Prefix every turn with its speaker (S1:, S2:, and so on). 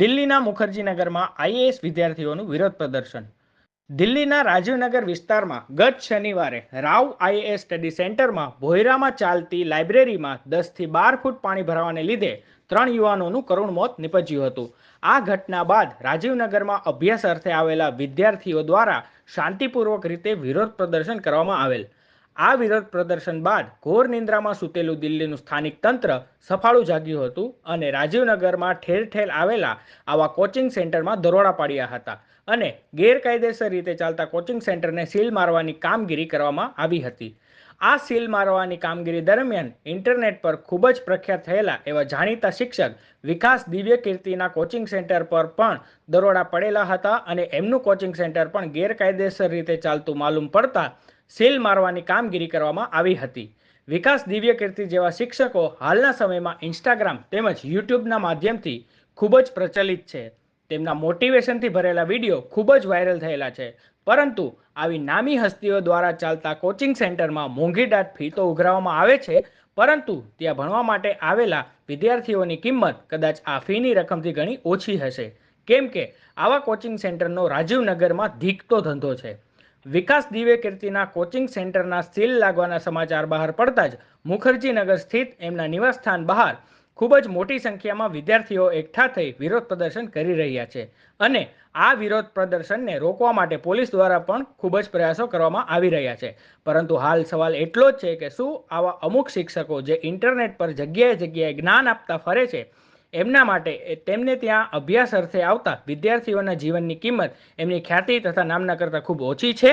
S1: દિલ્હીના મુખર્જીનગરમાં આઈએએસ વિદ્યાર્થીઓનું વિરોધ પ્રદર્શન. દિલ્હીના રાજીવનગર વિસ્તારમાં ગત શનિવારે રાવ આઈએએસ સ્ટડી સેન્ટરમાં ભોયરામાં ચાલતી લાઇબ્રેરીમાં દસથી બાર ફૂટ પાણી ભરાવાને લીધે ત્રણ યુવાનોનું કરુણ મોત નિપજ્યું હતું. આ ઘટના બાદ રાજીવનગરમાં અભ્યાસ અર્થે આવેલા વિદ્યાર્થીઓ દ્વારા શાંતિપૂર્વક રીતે વિરોધ પ્રદર્શન કરવામાં આવેલ. આ વિરોધ પ્રદર્શન બાદ ઘોર નિંદ્રામાં સૂતેલું દિલ્હીનું સ્થાનિક તંત્ર સફાળું જાગ્યું હતું અને રાજીવનગરમાં ઠેર ઠેર આવેલા આવા કોચિંગ સેન્ટરમાં દરોડા પાડ્યા હતા અને ગેરકાયદેસર રીતે ચાલતા કોચિંગ સેન્ટરને સીલ મારવાની કામગીરી કરવામાં આવી હતી. આ સીલ મારવાની કામગીરી દરમિયાન ઇન્ટરનેટ પર ખૂબ જ પ્રખ્યાત થયેલા એવા જાણીતા શિક્ષક વિકાસ દિવ્ય કીર્તિના કોચિંગ સેન્ટર પર પણ દરોડા પડેલા હતા અને એમનું કોચિંગ સેન્ટર પણ ગેરકાયદેસર રીતે ચાલતું માલુમ પડતા સીલ મારવાની કામગીરી કરવામાં આવી હતી. વિકાસ દિવ્ય કીર્તિ જેવા શિક્ષકો હાલના સમયમાં ઇન્સ્ટાગ્રામ તેમજ યુટ્યુબના માધ્યમથી ખૂબ જ પ્રચલિત છે. તેમના મોટિવેશનથી ભરેલા વીડિયો ખૂબ જ વાયરલ થયેલા છે. પરંતુ આવી નામી હસ્તીઓ દ્વારા ચાલતા કોચિંગ સેન્ટરમાં મોંઘી દાટ ફી તો ઉઘરાવવામાં આવે છે. પરંતુ ત્યાં ભણવા માટે આવેલા વિદ્યાર્થીઓની કિંમત કદાચ આ ફીની રકમથી ઘણી ઓછી હશે. કેમ કે આવા કોચિંગ સેન્ટરનો રાજીવનગરમાં ધીકતો ધંધો છે. વિકાસ દિવ્ય કીર્તિના કોચિંગ સેન્ટરના સીલ લાગવાના સમાચાર બહાર પડતા જ મુખર્જીનગર સ્થિત એમના નિવાસસ્થાન બહાર ખૂબ જ મોટી સંખ્યામાં વિદ્યાર્થીઓ એકઠા થઈ વિરોધ પ્રદર્શન કરી રહ્યા છે અને આ વિરોધ પ્રદર્શનને રોકવા માટે પોલીસ દ્વારા પણ ખૂબ જ પ્રયાસો કરવામાં આવી રહ્યા છે. પરંતુ હાલ સવાલ એટલો જ છે કે શું આવા અમુક શિક્ષકો જે ઇન્ટરનેટ પર જગ્યાએ જગ્યાએ જ્ઞાન આપતા ફરે છે એમના માટે તેમને ત્યાં અભ્યાસ અર્થે આવતા વિદ્યાર્થીઓના જીવનની કિંમત એમની ખ્યાતિ તથા નામના કરતાં ખૂબ ઓછી છે.